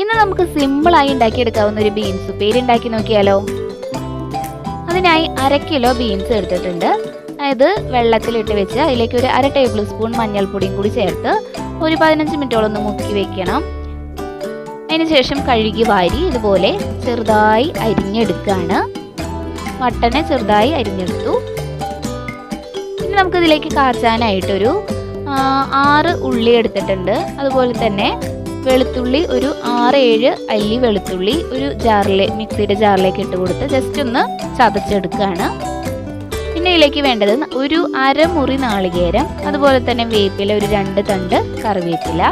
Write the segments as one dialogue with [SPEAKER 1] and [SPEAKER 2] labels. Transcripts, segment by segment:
[SPEAKER 1] ഇന്ന് നമുക്ക് സിമ്പിളായി ഉണ്ടാക്കിയെടുക്കാവുന്ന ഒരു ബീൻസ് ഉപ്പേരി ഉണ്ടാക്കി നോക്കിയാലോ? അതിനായി അര കിലോ ബീൻസ് എടുത്തിട്ടുണ്ട്. അതായത് വെള്ളത്തിലിട്ട് വെച്ച് അതിലേക്ക് ഒരു അര ടേബിൾ സ്പൂൺ മഞ്ഞൾപ്പൊടിയും കൂടി ചേർത്ത് ഒരു പതിനഞ്ച് മിനിറ്റോളം ഒന്ന് മുക്കി വെക്കണം. അതിനുശേഷം കഴുകി വാരി ഇതുപോലെ ചെറുതായി അരിഞ്ഞെടുക്കുകയാണ് മട്ടനെ ചെറുതായി അരിഞ്ഞെടുത്തു. ഇനി നമുക്കിതിലേക്ക് കാച്ചാനായിട്ടൊരു ആറ് ഉള്ളി എടുത്തിട്ടുണ്ട്. അതുപോലെ തന്നെ വെളുത്തുള്ളി ഒരു ആറ് ഏഴ് അല്ലി വെളുത്തുള്ളി ഒരു ജാറിലെ മിക്സിയുടെ ജാറിലേക്ക് ഇട്ട് കൊടുത്ത് ജസ്റ്റ് ഒന്ന് ചതച്ചെടുക്കുകയാണ് പിന്നെ ഇതിലേക്ക് വേണ്ടത് ഒരു അരമുറി നാളികേരം അതുപോലെ തന്നെ വേപ്പില ഒരു രണ്ട് തണ്ട് കറിവേപ്പില.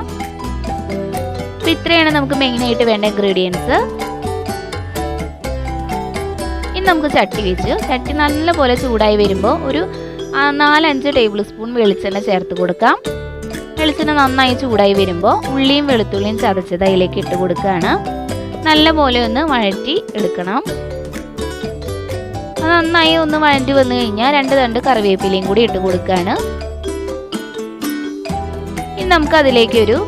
[SPEAKER 1] അപ്പൊ ഇത്രയാണ് നമുക്ക് മെയിനായിട്ട് വേണ്ട ഇൻഗ്രീഡിയൻസ് ഇനി നമുക്ക് ചട്ടി വെച്ച് ചട്ടി നല്ലപോലെ ചൂടായി വരുമ്പോൾ ഒരു നാലഞ്ച് ടേബിൾ സ്പൂൺ വെളിച്ചെണ്ണ ചേർത്ത് കൊടുക്കാം. വെളിച്ചെണ്ണ നന്നായി ചൂടായി വരുമ്പോൾ ഉള്ളിയും വെളുത്തുള്ളിയും ചതച്ചത് അതിലേക്ക് ഇട്ട് കൊടുക്കുകയാണ് നല്ലപോലെ ഒന്ന് വഴറ്റി എടുക്കണം. നന്നായി ഒന്ന് വഴറ്റി വന്നു കഴിഞ്ഞാൽ രണ്ട് തണ്ട് കറിവേപ്പിലയും കൂടി ഇട്ട് കൊടുക്കുകയാണ് ഇനി നമുക്ക് അതിലേക്കൊരു ഒരു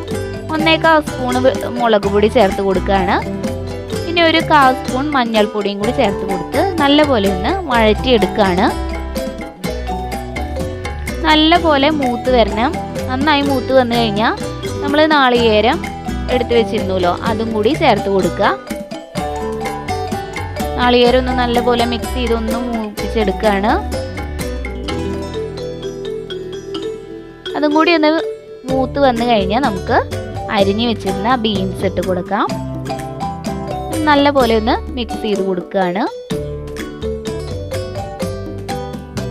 [SPEAKER 1] ഒന്നേകാൽ സ്പൂൺ മുളക് പൊടി ചേർത്ത് കൊടുക്കുകയാണ് പിന്നെ ഒരു കാൽ സ്പൂൺ മഞ്ഞൾപ്പൊടിയും കൂടി ചേർത്ത് കൊടുത്ത് നല്ലപോലെ ഒന്ന് വഴറ്റി എടുക്കുകയാണ് നല്ലപോലെ മൂത്ത് വരണം. നന്നായി മൂത്ത് വന്നു കഴിഞ്ഞാൽ നമ്മൾ നാളികേരം എടുത്തു വെച്ചിരുന്നല്ലോ അതും കൂടി ചേർത്ത് കൊടുക്കുക. നാളികേരം ഒന്ന് നല്ലപോലെ മിക്സ് ചെയ്ത് ഒന്ന് മൂപ്പിച്ചെടുക്കുകയാണ് അതും കൂടി ഒന്ന് മൂത്ത് വന്നു കഴിഞ്ഞാൽ നമുക്ക് അരിഞ്ഞു വെച്ചിരുന്ന ബീൻസ് ഇട്ട് കൊടുക്കാം. നല്ല പോലെ ഒന്ന് മിക്സ് ചെയ്ത് കൊടുക്കുകയാണ്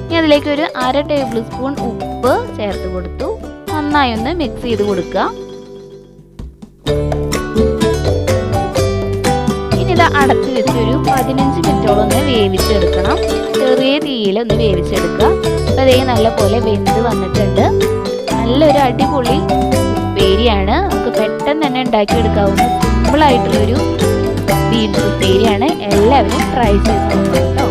[SPEAKER 1] ഇനി അതിലേക്ക് ഒരു അര ടേബിൾ സ്പൂൺ ഉപ്പ് ചേർത്ത് കൊടുത്തു. നന്നായി ഒന്ന് മിക്സ് ചെയ്ത് കൊടുക്കുക. ഇനി ഇത് അടച്ചു വെച്ച് ഒരു പതിനഞ്ച് മിനിറ്റോളം ഒന്ന് വേവിച്ചെടുക്കണം. ചെറിയ തീയിൽ ഒന്ന് വേവിച്ചെടുക്കുക. അപ്പോൾ അതേ നല്ല പോലെ വെന്ത് വന്നിട്ടുണ്ട്. നല്ലൊരു അടിപൊളി ഉപ്പേരിയാണ്. നമുക്ക് പെട്ടെന്ന് തന്നെ ഉണ്ടാക്കിയെടുക്കാവുന്ന സിമ്പിളായിട്ടുള്ളൊരു ബീൻസ് ഉപ്പേരിയാണ്. എല്ലാവരും ട്രൈ ചെയ്ത് നോക്കണം കേട്ടോ